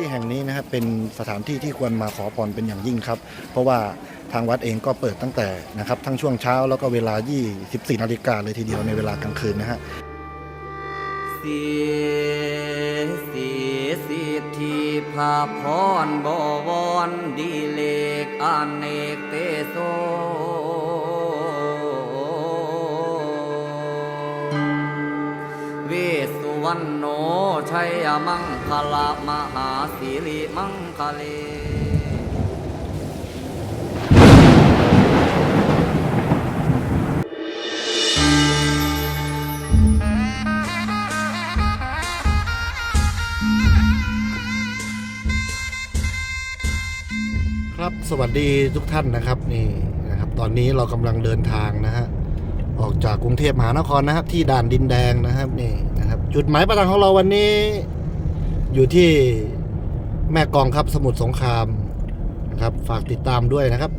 ที่แห่งนี้นะครับเป็นสถานที่ที่ควรมาขอพรเป็นอย่างยิ่งครับ เพราะว่าทางวัดเองก็เปิดตั้งแต่นะครับทั้งช่วงเช้าแล้วก็เวลา 24 นาฬิกาเลยทีเดียวในเวลากลางคืนนะฮะสีสีสิทธิภาพรบวรดีเลกอเนกเตโสเวสสุวรรณโนชัยมัง คลมหาสิริมังคเลครับสวัสดีทุกท่านนะครับนี่นะครับ ตอนนี้เรากำลังเดินทางนะฮะออกจากกรุงเทพมหานครนะครับ ที่ด่านดินแดงนะครับนี่นะครับ จุดหมายปลายทางของเราวันนี้ อยู่ที่แม่กองครับสมุทรสงครามนะครับ ฝากติดตามด้วยนะครับ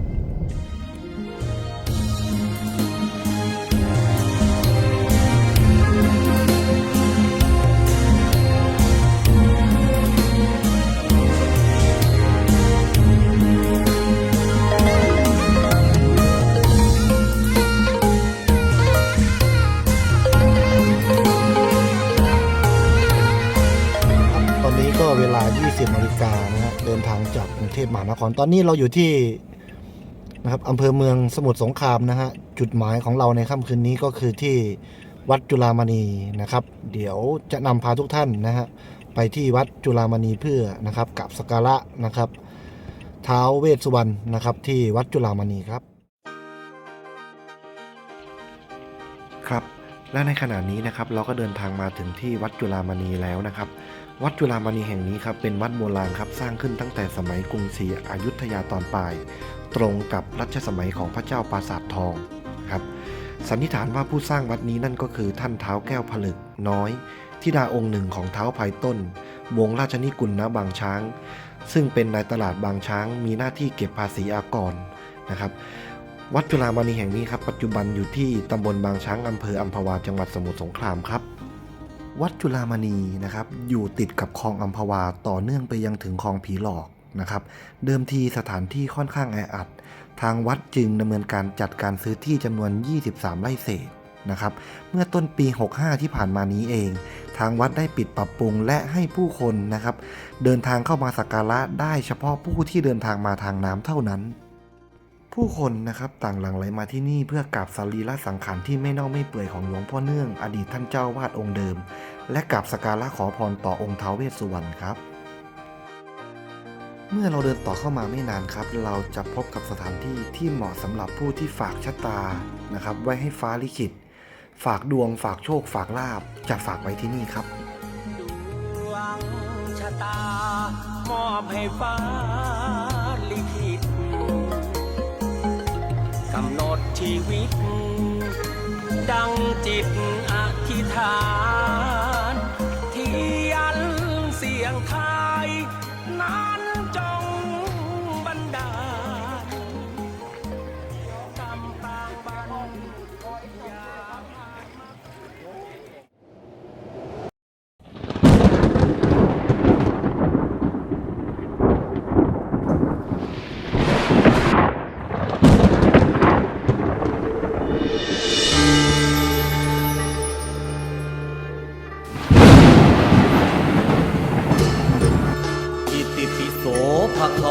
ดินทางจากกรุงเทพมหานคร ตอนนี้เราอยู่ที่นะครับอำเภอเมืองสมุทรสงครามนะฮะ จุดหมายของเราในค่ำคืนนี้ก็คือที่วัดจุฬามณีนะครับ เดี๋ยวจะนำพาทุกท่านนะฮะไปที่วัดจุฬามณีเพื่อนะครับกับสกการะนะครับเท้าเวสสุวรรณนะครับ ที่วัดจุฬามณีครับ ครับและในขณะนี้นะครับเราก็เดินทางมาถึงที่วัดจุฬามณีแล้วนะครับ วัดจุฬามณีแห่งนี้ครับเป็นวัดโบราณครับสร้างขึ้นตั้งแต่สมัยกรุงศรีอยุธยาตอนปลาย ตรงกับรัชสมัยของพระเจ้าปราสาททองครับสันนิษฐานว่าผู้สร้างวัดนี้นั่นก็คือท่านเท้าแก้วผลึกน้อยทิดาองค์หนึ่งของเท้าภายต้น วงราชนิกุลณบางช้าง ซึ่งเป็นนายตลาดบางช้าง มีหน้าที่เก็บภาษีอากรนะครับวัดจุฬามณีแห่งนี้ครับปัจจุบันอยู่ที่ตำบลบางช้างอำเภออัมพวาจังหวัดสมุทรสงครามครับ วัดจุฬามณีนะครับอยู่ติดกับคลองอัมพวาต่อเนื่องไปยังถึงคลองผีหลอกนะครับเดิมทีสถานที่ค่อนข้างแออัด ทางวัดจึงดำเนินการจัดการซื้อที่จำนวน 23 ไร่เศษนะครับเมื่อต้นปี 65 ที่ผ่านมานี้เอง ทางวัดได้ปิดปรับปรุงและให้ผู้คนนะครับ เดินทางเข้ามาสักการะได้เฉพาะผู้ที่เดินทางมาทางน้ำเท่านั้น ผู้คนนะครับต่างหลั่งไหลมาที่นี่เพื่อกราบสรีระสังขารที่ไม่เน่าไม่เปื่อยของหลวงพ่อเนื่อง อดีตท่านเจ้าวาดองค์เดิม และกราบสักการะขอพรต่อองค์ท้าวเวสสุวรรณครับ เมื่อเราเดินต่อเข้ามาไม่นานครับ เราจะพบกับสถานที่ที่เหมาะสำหรับผู้ที่ฝากชะตานะครับ ไว้ให้ฟ้าลิขิต ฝากดวงฝากโชค ฝากลาบจะฝากไว้ที่นี่ครับดวงชะตามอบให้ฟ้าำหนดชีวิต ดังจิตอธิษฐาน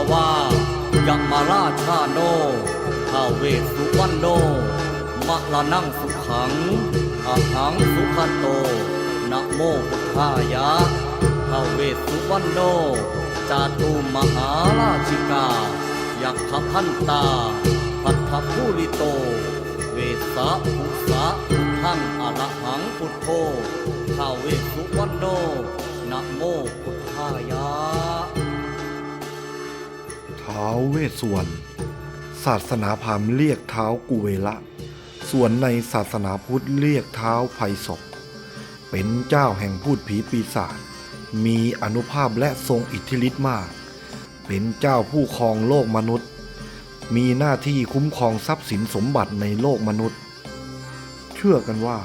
ภะคะวายมราชาโนท้าเวสสุวรรณโนมะละนังสุขังอะหังสุขโตนะโมพุทธายะท้าเวสสุวรรณโนจาตุมหาราชิกา ยักขพันตา พัทธภูริโต เวสะภุสะทธังอะระหังพุทโธท้าเวสสุวรรณโนนะโมพุทธายะ ท้าวเวสสุวรรณศาสนาพราหมณ์เรียกเท้ากุเวละ ส่วนในศาสนาพุทธเรียกเท้าไพศพเป็นเจ้าแห่งพูดผีปีศาจมีอนุภาพและทรงอิทธิฤทธิ์มาก เป็นเจ้าผู้ครองโลกมนุษย์ มีหน้าที่คุ้มครองทรัพย์สินสมบัติในโลกมนุษย์ เชื่อกันว่า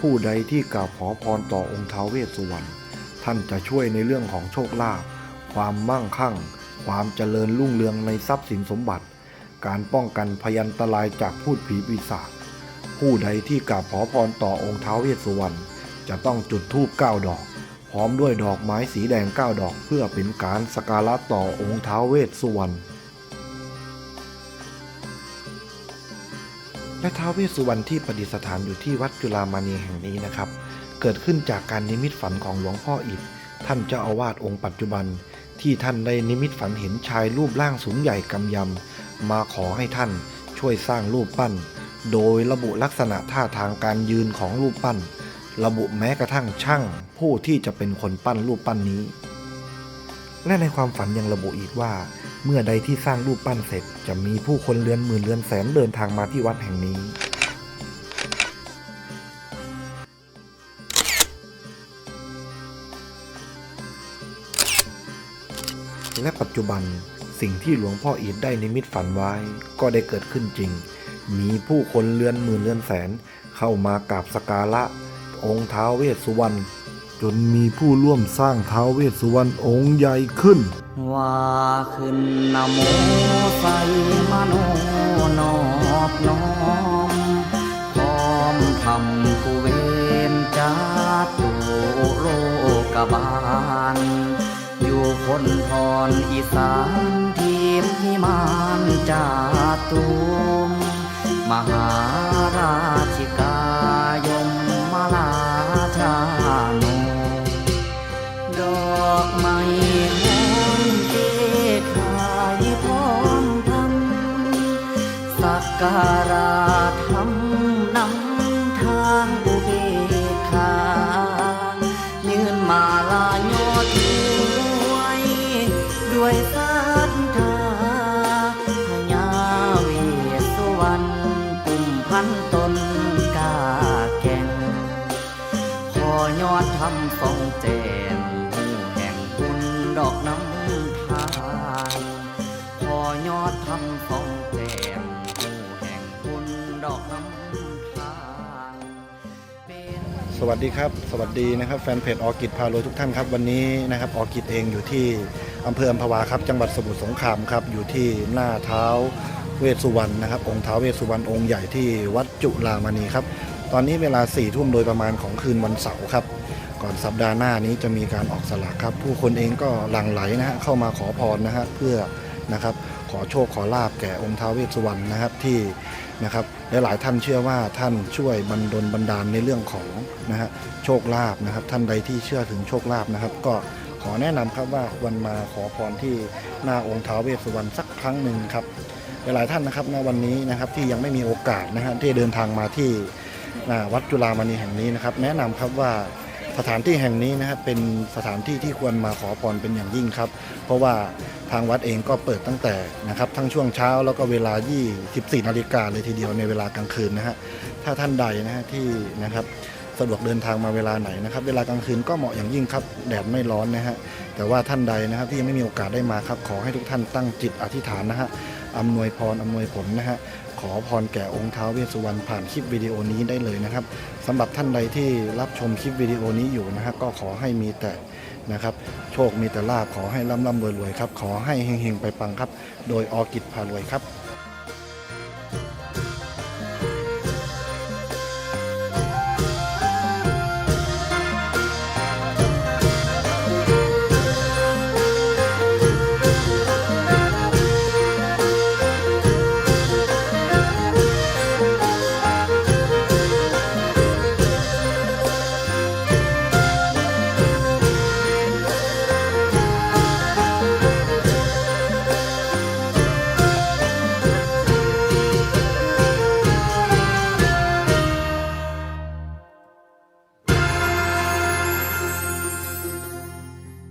ผู้ใดที่กราบขอพรต่อองค์ท้าวเวสสุวรรณท่านจะช่วยในเรื่องของโชคลาภความมั่งคั่ง ความเจริญรุ่งเรืองในทรัพย์สินสมบัติ การป้องกันพยันตรายจากพูดผีปีศาจผู้ใดที่กราบขอพรต่อองค์เท้าวเวสสุวรรณจะต้องจุดธูปเก้าดอก พร้อมด้วยดอกไม้สีแดงเก้าดอกเพื่อเป็นการสกการะต่อองค์เท้าวเวสสุวรรณและท้าวเวสสุวรรณที่ประดิษฐานอยู่ที่วัดจุฬามณีแห่งนี้นะครับ เกิดขึ้นจากการนิมิตฝันของหลวงพ่ออิฐท่านเจ้าอาวาสองค์ปัจจุบัน ที่ท่านได้นิมิตฝันเห็นชายรูปร่างสูงใหญ่กำยำ มาขอให้ท่านช่วยสร้างรูปปั้น โดยระบุลักษณะท่าทางการยืนของรูปปั้น ระบุแม้กระทั่งช่าง ผู้ที่จะเป็นคนปั้นรูปปั้นนี้และในความฝันยังระบุอีกว่า เมื่อใดที่สร้างรูปปั้นเสร็จ จะมีผู้คนเรือนหมื่นเรือนแสนเดินทางมาที่วัดแห่งนี้ และปัจจุบันสิ่งที่หลวงพ่ออีทได้นิมิตฝันไว้ ก็ได้เกิดขึ้นจริง มีผู้คนเรือนหมื่นเรือนแสน เข้ามากราบสการะ องค์ท้าวเวสสุวรรณจนมีผู้ร่วมสร้างท้าวเวสสุวรรณองค์ใหญ่ขึ้น ว่าขึ้นนโมใส่มโนนอบน้อมพร้อมทำผู้เวนจาตุโลกบาล นพรอีสานทีมพิมานจาตุมมหาราชิกายมมาลาชาโนดอกไม้หอม ดอกน้ำทานเป็นสวัสดีครับ สวัสดีนะครับแฟนเพจออกิจพาโรวยทุกท่านครับ วันนี้นะครับออกิจเองอยู่ที่อำเภออัมพวาครับ จังหวัดสมุทรสงครามครับ อยู่ที่หน้าเท้าเวสสุวรรณนะครับ องค์เท้าเวสสุวรรณองค์ใหญ่ที่วัดจุฬามณีครับ ตอนนี้เวลา4ี่ทุ่มโดยประมาณของคืนวันเสาร์ครับ ก่อนสัปดาห์หน้านี้จะมีการออกสลากครับ ผู้คนเองก็หลั่งไหลนะฮะเข้ามาขอพรนะฮะเพื่อนะครับ อโชคขอลาบแก่องค์ท้าวเวสสุวรรณนะครับที่นะครับหลายๆท่านเชื่อว่าท่านช่วยบรรดลบันดาลในเรื่องของนะฮะโชคลาภนะครับ ท่านใดที่เชื่อถึงโชคลาภนะครับ ก็ขอแนะนำครับว่าควรมาขอพรที่หน้าองค์ท้าวเวสสุวรรณสักครั้งหนึ่งครับหลายๆท่านนะครับในวันนี้นะครับที่ยังไม่มีโอกาสนะฮะที่เดินทางมาที่วัดจุฬามณีแห่งนี้นะครับ แนะนำครับว่าสถานที่แห่งนี้นะครับเป็นสถานที่ที่ควรมาขอพรเป็นอย่างยิ่งครับ เพราะว่า ทางวัดเองก็เปิดตั้งแต่นะครับทั้งช่วงเช้าแล้วก็เวลา 24 นาฬิกาเลยทีเดียวในเวลากลางคืนนะฮะถ้าท่านใดนะฮะที่นะครับสะดวกเดินทางมาเวลาไหนนะครับ เวลากลางคืนก็เหมาะอย่างยิ่งครับแดดไม่ร้อนนะฮะแต่ว่าท่านใดนะครับที่ยังไม่มีโอกาสได้มาครับ ขอให้ทุกท่านตั้งจิตอธิษฐานนะฮะอำนวยพรอำนวยผลนะฮะขอพรแก่องค์ท้าวเวสสุวรรณผ่านคลิปวิดีโอนี้ได้เลยนะครับสำหรับท่านใดที่รับชมคลิปวิดีโอนี้อยู่นะฮะก็ขอให้มีแต่ นะครับ โชคมีแต่ลาบขอให้ร่ำร่ำรวยรวยครับ ขอให้เฮงๆไปปังครับ โดยออกิจพารวยครับ